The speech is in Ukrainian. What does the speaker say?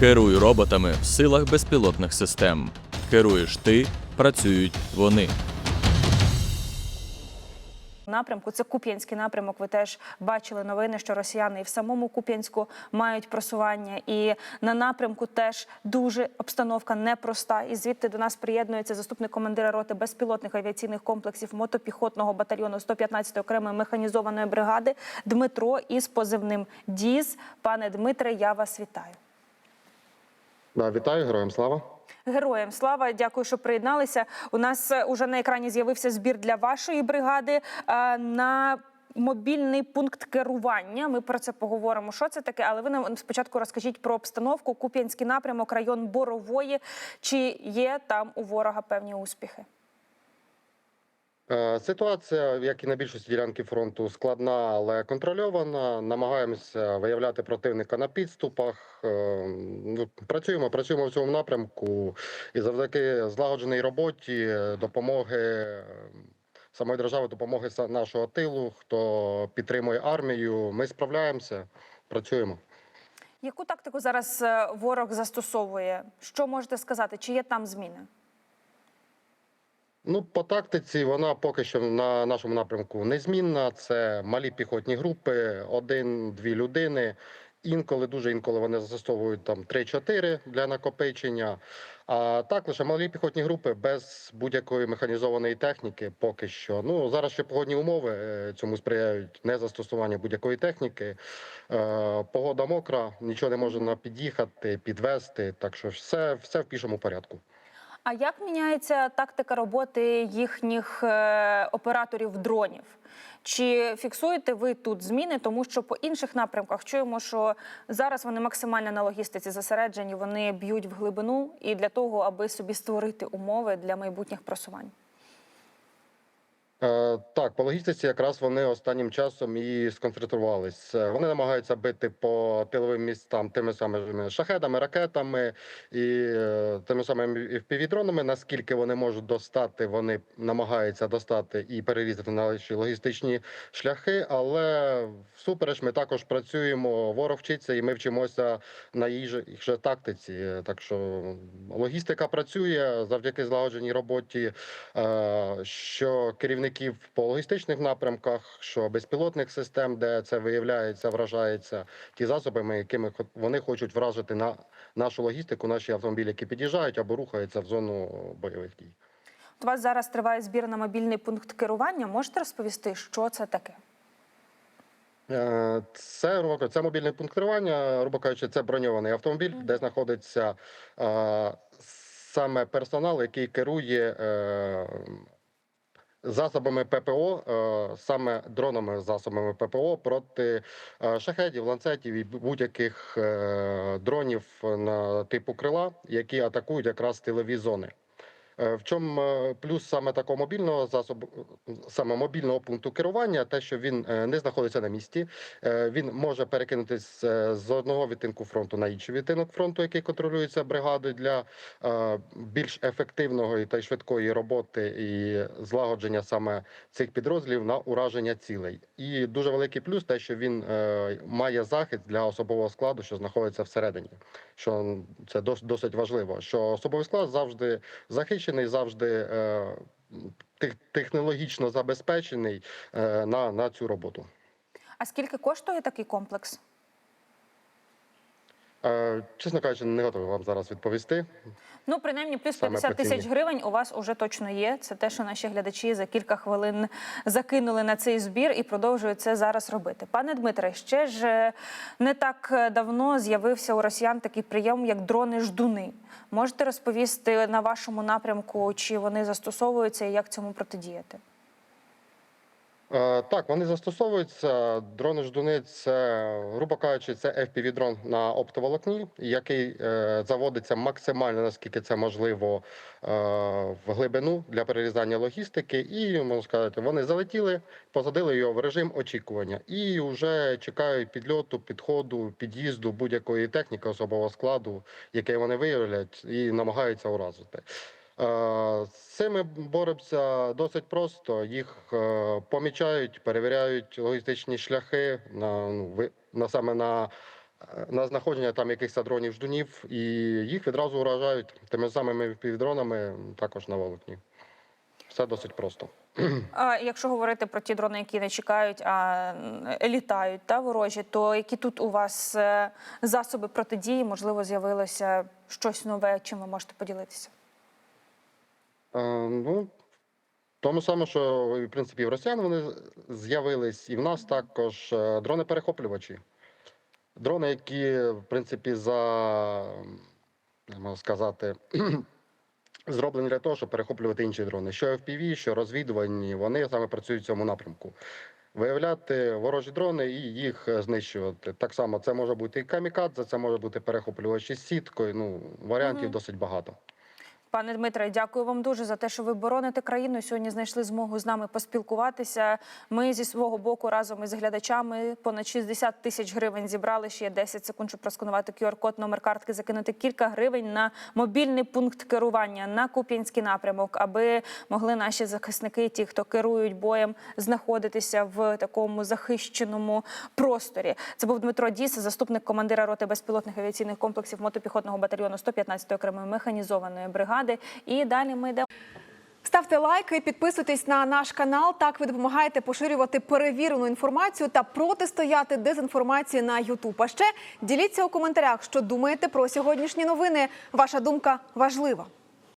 Керуй роботами в силах безпілотних систем. Керуєш ти, працюють вони. напрямку. Це Куп'янський напрямок. Ви теж бачили новини, що росіяни і в самому Куп'янську мають просування. І на напрямку теж дуже обстановка непроста. І звідти до нас приєднується заступник командира роти безпілотних авіаційних комплексів мотопіхотного батальйону 115-ї окремої механізованої бригади Дмитро із позивним ДІЗ. Пане Дмитре, я вас вітаю. Да, вітаю, героям слава. Героям слава, дякую, що приєдналися. У нас е, уже на екрані з'явився збір для вашої бригади е, на. Мобільний пункт керування. Ми про це поговоримо. Що це таке? Але ви нам спочатку розкажіть про обстановку. Куп'янський напрямок, район Борової. Чи є там у ворога певні успіхи? Е, Ситуація, як і на більшості ділянки фронту, складна, але контрольована. Намагаємося виявляти противника на підступах. Працюємо, працюємо в цьому напрямку, і завдяки злагодженій роботі, допомоги е, самої держави, допомоги нашого тилу, хто підтримує армію. Ми справляємося, працюємо. Яку тактику зараз е, ворог застосовує? Що можете сказати? Чи є там зміни? Ну, по тактиці вона поки що на нашому напрямку незмінна. Це малі піхотні групи, один-дві людини. Інколи дуже інколи вони застосовують там 3-4 для накопичення. А так лише малі піхотні групи без будь-якої механізованої техніки. Поки що. Ну зараз ще погодні умови е, цьому сприяють не застосування будь-якої техніки. Е, Погода мокра, нічого не можна під'їхати, підвести. Так що все, все в пішому порядку. А як міняється тактика роботи їхніх е, операторів дронів? Чи фіксуєте ви тут зміни? Тому що по інших напрямках чуємо, що зараз вони максимально на логістиці зосереджені, вони б'ють в глибину і для того, аби собі створити умови для майбутніх просувань. Е, Так, по логістиці якраз вони останнім часом і сконцентрувались. Е, Вони намагаються бити по тиловим містам тими самими шахедами, ракетами і е, тими самими впівдронами. Наскільки вони можуть достати, вони намагаються достати і перерізати наші логістичні шляхи. Але всупереч ми також працюємо. Ворог вчиться, і ми вчимося на їх же, тактиці. Так що логістика працює завдяки злагодженій роботі що керівників по логістичних напрямках, що безпілотних систем, де це виявляється, вражається ті засоби, якими вони хочуть вражити на нашу логістику, наші автомобілі, які під'їжджають або рухаються в зону бойових дій. У вас зараз триває збір на мобільний пункт керування. Можете розповісти, що це таке? Е, Це це мобільний пункт керування, грубо кажучи, це броньований автомобіль, де знаходиться е, саме персонал, який керує е, засобами ППО, е, саме дронами засобами ППО проти е, шахедів, ланцетів і будь-яких е, дронів на типу крила, які атакують якраз тилові зони. Е, В чому е, плюс саме такого мобільного засобу, саме мобільного пункту керування, те, що він е, не знаходиться на місці, він може перекинутись з одного відтинку фронту на інший відтинок фронту, який контролюється бригадою для більш ефективного та швидкої роботи і злагодження саме цих підрозділів на ураження цілей. І дуже великий плюс те, що він має захист для особового складу, що знаходиться всередині. Що це досить важливо. Що особовий склад завжди захищений, завжди е, технологічно забезпечений е, на, на цю роботу. А скільки коштує такий комплекс? Е, Чесно кажучи, не готовий вам зараз відповісти. Ну, принаймні, плюс Саме 50 по ціні. тисяч гривень у вас уже точно є. Це те, що наші глядачі за кілька хвилин закинули на цей збір і продовжують це зараз робити. Пане Дмитре, ще ж е, не так е, давно з'явився у росіян такий прийом, як дрони-ждуни. Можете розповісти на вашому напрямку, чи вони застосовуються і як цьому протидіяти? Е, Так, вони застосовуються. Дрони ждуни це, грубо кажучи, це FPV-дрон на оптоволокні, який е, заводиться максимально, наскільки це можливо, е, в глибину для перерізання логістики. І можна сказати, вони залетіли, посадили його в режим очікування і вже чекають підльоту, підходу, під'їзду будь-якої техніки особового складу, яке вони виявлять, і намагаються уразити. Е, З цими боремося досить просто. Їх е, помічають, перевіряють логістичні шляхи на, ну, на саме на е, на знаходження там якихось дронів ждунів, і їх відразу уражають тими самими півдронами також на волокні. Все досить просто. А якщо говорити про ті дрони, які не чекають, а літають та ворожі, то які тут у вас засоби протидії? Можливо, з'явилося щось нове, чим ви можете поділитися? Е, ну, тому саме, що в принципі в росіян вони з'явились, і в нас також е, дрони-перехоплювачі. Дрони, які, в принципі, за можна сказати, зроблені для того, щоб перехоплювати інші дрони. Що FPV, що розвідувальні, вони саме працюють в цьому напрямку. Виявляти ворожі дрони і їх е, знищувати. Так само це може бути і камікадзе, це може бути перехоплювачі з сіткою. Ну, варіантів Мгм. досить багато. Пане Дмитре, дякую вам дуже за те, що ви бороните країну. Сьогодні знайшли змогу з нами поспілкуватися. Ми зі свого боку разом із глядачами понад 60 тисяч гривень зібрали. Ще є 10 секунд, щоб просканувати QR-код, номер картки, закинути кілька гривень на мобільний пункт керування на Куп'янський напрямок, аби могли наші захисники, ті, хто керують боєм, знаходитися в такому захищеному просторі. Це був Дмитро Діс, заступник командира роти безпілотних авіаційних комплексів мотопіхотного батальйону 115-ї окремої механізованої бригади. І далі ми йдемо. Ставте лайки, підписуйтесь на наш канал. Так ви допомагаєте поширювати перевірену інформацію та протистояти дезінформації на Ютуб. А ще діліться у коментарях, що думаєте про сьогоднішні новини. Ваша думка важлива.